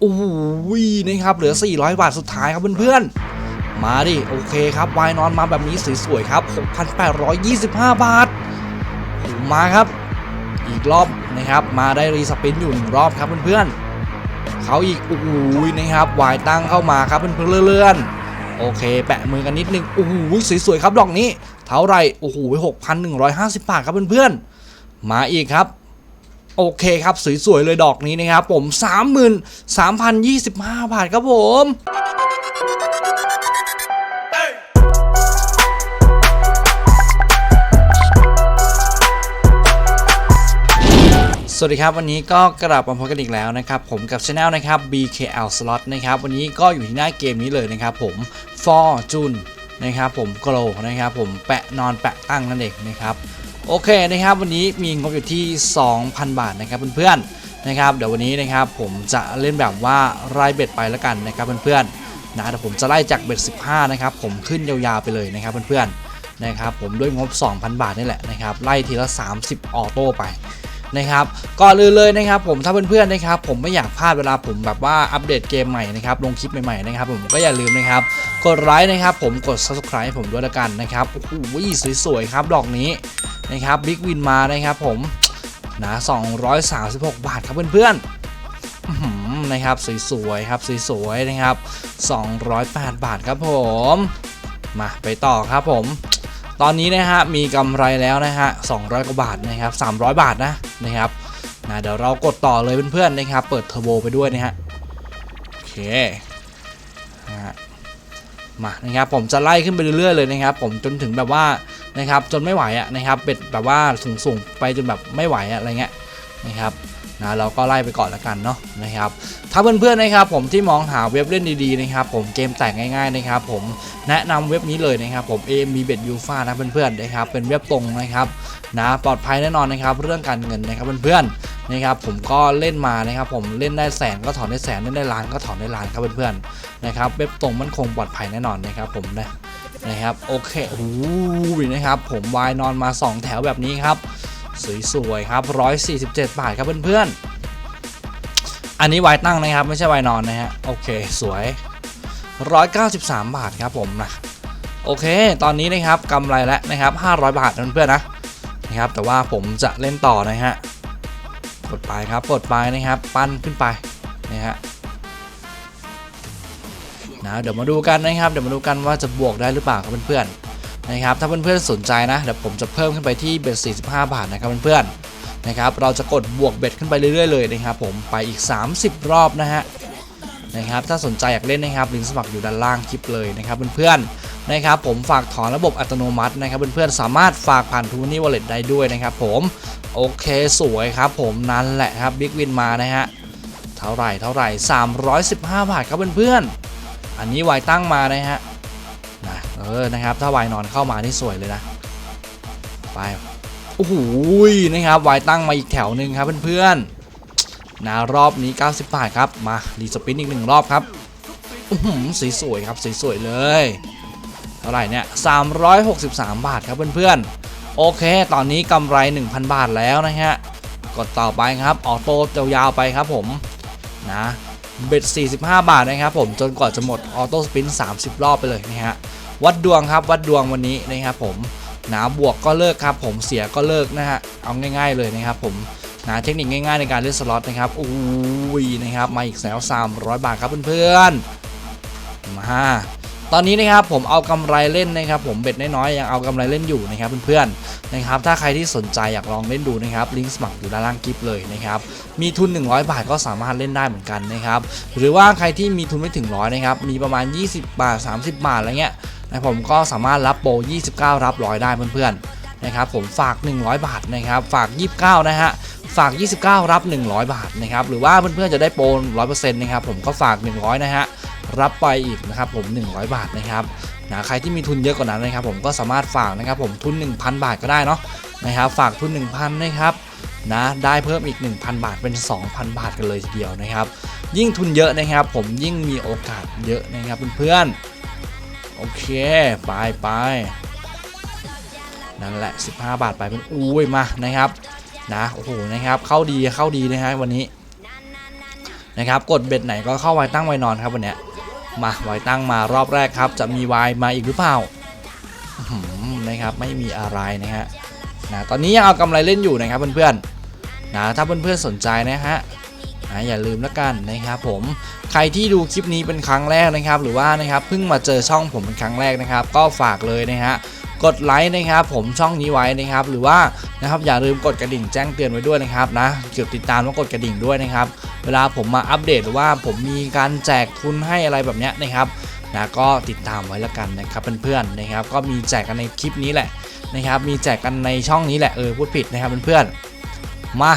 โอ้โหนะครับเหลือ 400 บาทสุดท้ายครับเพื่อนๆ มาดิ โอเคครับวายนอนมาแบบนี้สวยๆครับ 6,825 บาทมาครับ อีกรอบนะครับมาได้รีสปินอยู่หนึ่งรอบครับเพื่อนๆเขาอีกโอ้โหนะครับวายตั้งเข้ามาครับเพื่อนๆเลื่อนๆโอเค แปะมือกันนิดนึงโอ้โหสวยๆครับดอกนี้ เท่าไรโอ้โห6,150 บาทครับเพื่อนๆมาอีกครับ โอเคครับ สวย ๆ เลยดอกนี้นะครับผม 33,025 บาทครับผมสวัสดีครับ วันนี้ก็กลับมาพบกันอีกแล้วนะครับ ผมกับช anel นะครับ BKL Slot นะครับ วันนี้ก็อยู่ที่หน้าเกมนี้เลยนะครับผม Fortune นะครับผม Grow นะครับผมแปะนอนแปะตั้งนั่นเองนะครับ โอเคนะครับวันนี้มีงบอยู่ที่ 2,000 บาทนะครับเพื่อนๆนะครับเดี๋ยววันนี้นะครับผมจะเล่นแบบว่ารายเบ็ดไปแล้วกันนะครับเพื่อนๆนะเดี๋ยวผมจะไล่จากเบ็ด 15 นะครับผมขึ้นยาวๆไปเลยนะครับเพื่อนๆนะครับผมด้วยงบ 2,000 บาทนี่แหละนะครับไล่ทีละ 30 ออโต้ไป นะครับก่อนอื่นเลยนะครับผมถ้าเพื่อนๆนะครับผมไม่อยากพลาดเวลาผมแบบว่าอัปเดตเกมใหม่นะครับลงคลิปใหม่ๆนะครับผมก็อย่าลืมนะครับกดไลค์นะครับผมกด subscribe ให้ผมด้วยละกันนะครับโอ้โหสวยๆครับดอกนี้นะครับบิ๊กวินมานะครับผมนะ236 บาทครับเพื่อนๆนะครับสวยๆครับสวยๆนะครับ 208 บาทครับผม มาไปต่อครับผม ตอนนี้นะฮะมีกำไรแล้วนะฮะ200 กว่าบาทนะครับ300 บาทนะนะครับนะเดี๋ยวเรากดต่อเลยเพื่อนๆนะครับ เปิดเทอร์โบไปด้วยนะฮะโอเคนะมานะครับผมจะไล่ขึ้นไปเรื่อยๆเลยนะครับ ผมจนถึงแบบว่านะครับจนไม่ไหวอะนะครับเป็ดแบบว่าสูงๆไปจนแบบไม่ไหวอะอะไรเงี้ยนะครับ นะเราก็ไล่ไปก่อนละกันเนาะนะครับถ้าเพื่อนๆนะครับผมที่มองหาเว็บเล่นดีๆนะครับผมเกมแต่งง่ายๆนะครับผมแนะนำเว็บนี้เลยนะครับผม AMB Bet u f a นะเพื่อนๆนะครับเป็นเว็บตรงนะครับนะปลอดภัยแน่นอนนะครับเรื่องการเงินนะครับเพื่อนๆนะครับผมก็เล่นมานะครับผมเล่นได้แสนก็ถอนได้แสนเล่นได้ล้านก็ถอนได้ล้านครับเพื่อนๆนะครับเว็บตรงมั่นคงปลอดภัยแน่นอนนะครับผมนะนะครับโอเคโอ้โหนะครับผมวายนอนมา 2 แถวแบบนี้ครับ สวยๆครับ 147 บาทครับเพื่อนๆ อันนี้ไวายตั้งนะครับ ไม่ใช่ไวายนอนนะฮะ โอเค สวย 193 บาทครับผมนะ โอเค ตอนนี้นะครับกำไรแล้วนะครับ 500 บาทเพื่อนๆนะ นะครับ แต่ว่าผมจะเล่นต่อนะฮะ กดไปครับ กดไปนะครับ ปั้นขึ้นไปนะฮะนะเดี๋ยวมาดูกันนะครับ เดี๋ยวมาดูกันว่าจะบวกได้หรือเปล่าครับเพื่อนๆ นะครับถ้าเพื่อนๆสนใจนะเดี๋ยวผมจะเพิ่มขึ้นไปที่เบ็ด45 บาทนะครับเพื่อนๆนะครับเราจะกดบวกเบ็ดขึ้นไปเรื่อยๆเลยนะครับผมไปอีก 30 รอบนะฮะนะครับถ้าสนใจอยากเล่นนะครับลิงก์สมัครอยู่ด้านล่างคลิปเลยนะครับเพื่อนๆนะครับผมฝากถอนระบบอัตโนมัตินะครับเพื่อนๆสามารถฝากผ่านทูนี่วอลเล็ตได้ด้วยนะครับผมโอเคสวยครับผมนั่นแหละครับบิ๊กวินมานะฮะเท่าไหร่เท่าไหร่315 บาทครับเพื่อนๆอันนี้ไวตั้งมานะฮะ เออนะครับ ถ้าวายนอนเข้ามานี่สวยเลยนะไปโอ้โหนะครับวายตั้งมาอีกแถวหนึ่งครับเพื่อนๆนะรอบนี้ 90 บาทครับมารีสปินอีกหนึ่งรอบครับอื้อหือสีสวยครับสีสวยเลยเท่าไหร่เนี่ย363 บาทครับเพื่อนๆโอเค ตอนนี้กำไร 1,000 บาทแล้วนะฮะกดต่อไปครับออโต้ยาวๆไปครับผมนะเบ็ด45 บาทนะครับผมจนกว่าจะหมดออโต้สปิน 30 รอบไปเลยนะฮะ วัดดวงครับวัดดวงวันนี้นะครับผมหนะบวกก็เลิกครับผมเสียก็เลิกนะฮะเอาง่าย ๆเลยนะครับผมนะเทคนิคง่ายๆในการเล่นสล็อตนะครับอุ้ยนะครับมาอีกแล้ว300 บาทครับเพื่อนๆมาตอนนี้นะครับผมเอากำไรเล่นนะครับผมเบ็ดน้อยๆยังเอากำไรเล่นอยู่นะครับเพื่อนๆนะครับถ้าใครที่สนใจอยากลองเล่นดูนะครับลิงก์สมัครอยู่ด้านล่างคลิปเลยนะครับมีทุน 100 บาทก็สามารถเล่นได้เหมือนกันนะครับหรือว่าใครที่มีทุนไม่ถึงร้อยนะครับมีประมาณ 20 บาท 30 บาทอะไรเงี้ย นะผมก็สามารถรับโปร29 รับร้อยได้เพื่อนๆนะครับผมฝาก 100 บาทนะครับฝาก 29 นะฮะฝาก 29 รับ 100 บาทนะครับหรือว่าเพื่อนๆจะได้โปร100%นะครับผมก็ฝาก 100 นะฮะรับไปอีกนะครับผม 100 บาทนะครับนะใครที่มีทุนเยอะกว่านั้นนะครับผมก็สามารถฝากนะครับผมทุน 1,000 บาทก็ได้เนาะนะครับฝากทุน 1,000นะครับนะได้เพิ่มอีก 1,000 บาทเป็น 2,000 บาทกันเลยทีเดียวนะครับ ยิ่งทุนเยอะนะครับผมยิ่งมีโอกาสเยอะนะครับเพื่อนๆ โอเค ไปไปนั่นแหละ 15 บาทไปเป็นอุ้ยมานะครับนะโอ้โหนะครับ เข้าดีเข้าดีนะฮะวันนี้นะครับกดเบ็ดไหนก็เข้าไวตั้งไวนอนครับวันเนี้ยมาไวตั้งมารอบแรกครับ จะมีวายมาอีกหรือเปล่านะครับไม่มีอะไรนะฮะนะตอนนี้ยังเอากำไรเล่นอยู่นะครับเพื่อนๆนะถ้าเพื่อนๆสนใจนะฮะ นะอย่าลืมแล้วกันนะครับผมใครที่ดูคลิปนี้เป็นครั้งแรกนะครับ หรือว่านะครับเพิ่งมาเจอช่องผมเป็นครั้งแรกนะครับ ก็ฝากเลยนะฮะกดไลค์นะครับผมช่องนี้ไว้นะครับ หรือว่านะครับอย่าลืมกดกระดิ่งแจ้งเตือนไว้ด้วยนะครับนะเกี่ยวติดตามแล้วกดกระดิ่งด้วยนะครับ เวลาผมมาอัปเดตหรือว่าผมมีการแจกทุนให้อะไรแบบเนี้ยนะครับนะก็ติดตามไว้แล้วกันนะครับเพื่อนๆนะครับ ก็มีแจกกันในคลิปนี้แหละนะครับ มีแจกกันในช่องนี้แหละเออพูดผิดนะครับเพื่อนๆมา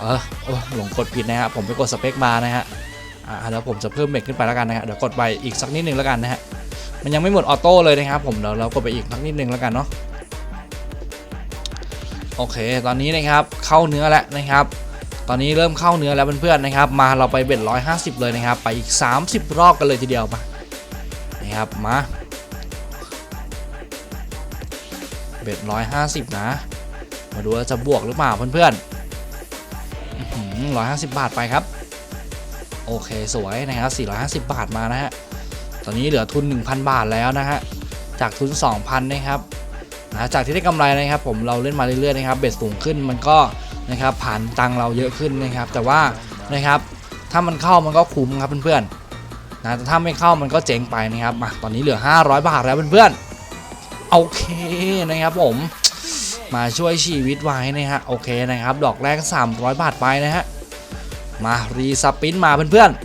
เออโอ้หลงกดผิดนะฮะผมไปกดสเปคบาร์นะฮะอ่าแล้วผมจะเพิ่มเบ็ดขึ้นไปแล้วกันนะฮะเดี๋ยวกดไปอีกสักนิดนึงแล้วกันนะฮะมันยังไม่หมดออโต้เลยนะครับผมเดี๋ยวเรากดไปอีกสักนิดนึงแล้วกันเนาะโอเค ตอนนี้นะครับเข้าเนื้อแล้วนะครับ ตอนนี้เริ่มเข้าเนื้อแล้วเพื่อนๆนะครับ มาเราไปเบ็ด150 เลยนะครับ ไปอีก 30 รอบกันเลยทีเดียวมานะครับมาเบ็ด150 นะ มาดูว่าจะบวกหรือเปล่าเพื่อนๆ อื้อหือ150บาทไปครับ โอเคสวยนะครับ450บาทมานะฮะตอนนี้เหลือทุน1,000บาทแล้วนะฮะจากทุน2,000นะครับนะจากที่ได้กำไรนะครับ ผมเราเล่นมาเรื่อยๆนะครับเบ็ดสูงขึ้นมันก็นะครับผ่านตังเราเยอะขึ้นนะครับ แต่ว่านะครับถ้ามันเข้ามันก็คุ้มครับเพื่อนๆนะแต่ถ้าไม่เข้ามันก็เจ๊งไปนะครับมาตอนนี้เหลือ 500 บาทแล้วเพื่อนๆโอเคนะครับผม มาช่วยชีวิตไว้นะฮะโอเคนะครับ ดอกแรก 300 บาทไปนะฮะมารีสปินมาเพื่อนๆ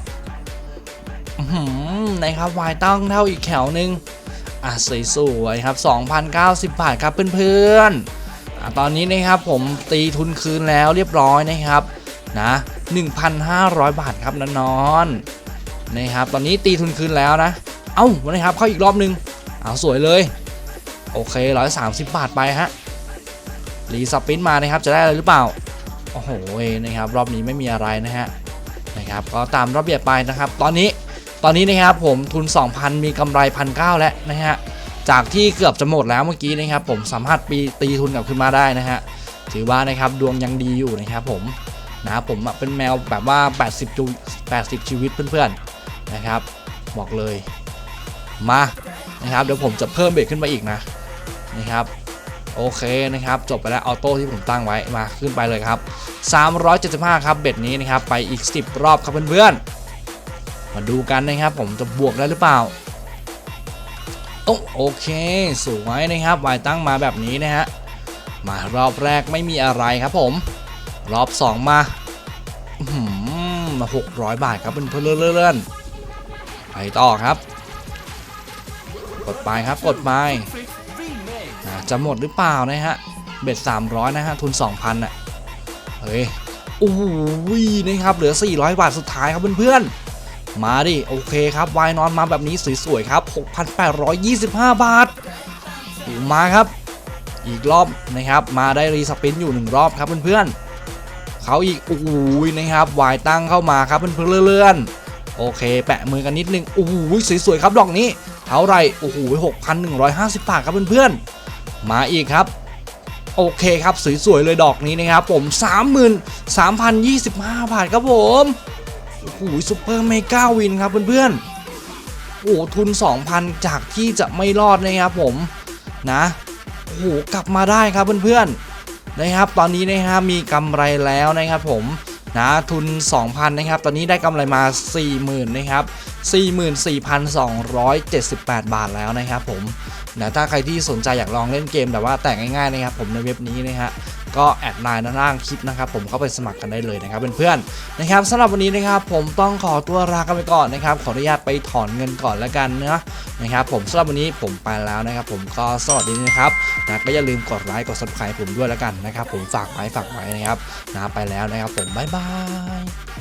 นะครับวายตั้งเท่าอีกแถวหนึ่งอะสวยๆครับ 2,090 บาทครับเพื่อนๆอะตอนนี้นะครับผมตีทุนคืนแล้วเรียบร้อยนะครับนะ1,500 บาทครับนอนๆนะครับตอนนี้ตีทุนคืนแล้วนะ เอ้านะครับเข้าอีกรอบนึงเอาสวยเลย โอเค 130 บาทไปฮะ รีสปินมานะครับจะได้อะไรหรือเปล่า โอ้โหนะครับรอบนี้ไม่มีอะไรนะฮะนะครับก็ตามระเบียบไปนะครับ ตอนนี้ตอนนี้นะครับผมทุน 2,000 มีกำไร1,900แล้วนะฮะจากที่เกือบจะหมดแล้วเมื่อกี้นะครับผมสามารถปีตีทุนกลับขึ้นมาได้นะฮะถือว่านะครับดวงยังดีอยู่นะครับผมนะผมเป็นแมวแบบว่า 80จู80 ชีวิตเพื่อนๆนะครับ บอกเลยมานะครับเดี๋ยวผมจะเพิ่มเบรกขึ้นไปอีกนะนะครับ โอเคนะครับ จบไปแล้วออโต้ที่ผมตั้งไว้มาขึ้นไปเลยครับ 375 ครับเบ็ดนี้นะครับ ไปอีก 10 รอบครับเพื่อนๆ มาดูกันนะครับ ผมจะบวกได้หรือเปล่าโอ้โอเค สวยนะครับวายตั้งมาแบบนี้นะฮะ มารอบแรกไม่มีอะไรครับผม รอบ 2 มาหือมา600 บาทครับเป็นเพื่อนเลื่อนๆไปต่อครับ กดไปครับกดไป จะหมดหรือเปล่านะฮะ เบ็ด 300 นะฮะ ทุน 2,000อะ เฮ้ย โอ้โหนะครับ เหลือ 400 บาทสุดท้ายครับเพื่อนๆ มาดิ โอเคครับ วายนอนมาแบบนี้สวยๆครับ 6,825 บาทมาครับ อีกรอบนะครับ มาได้รีสปินอยู่หนึ่งรอบครับเพื่อนๆเขาอีก โอ้โหนะครับ วายตั้งเข้ามาครับเพื่อนๆเลื่อนโอเค แปะมือกันนิดนึง โอ้โหสวยๆครับดอกนี้ เท่าไรโอ้โห6,150บาทครับเพื่อนๆ มาอีกครับ โอเคครับสวยๆเลยดอกนี้นะครับผม 33,025 บาทครับผมโอ้โหซุปเปอร์เมกาวินครับเพื่อนๆโอ้ทุน 2,000 จากที่จะไม่รอดนะครับผมนะโอ้โหกลับมาได้ครับเพื่อนๆนะครับ ตอนนี้นะครับมีกำไรแล้วนะครับผม นะทุน 2,000 นะครับ ตอนนี้ได้กำไรมา 40,000 นะครับ 44,278 บาทแล้วนะครับผมนะถ้าใครที่สนใจอยากลองเล่นเกมแต่ว่าแต่งง่ายๆนะครับผมในเว็บนี้นะฮะ ก็แอดไลน์ด้านล่างคลิปนะครับผมเข้าไปสมัครกันได้เลยนะครับเพื่อนๆนะครับสำหรับวันนี้นะครับผมต้องขอตัวลากันไปก่อนนะครับขออนุญาตไปถอนเงินก่อนแล้วกันนะนะครับผมสำหรับวันนี้ผมไปแล้วนะครับ ผมก็สวัสดีนะครับนะก็อย่าลืมกดไลค์กดซับสไคร b e ผมด้วยแล้วกันนะครับผมฝากไว้ฝากไว้นะครับนะไปแล้วนะครับผมบ๊ายบาย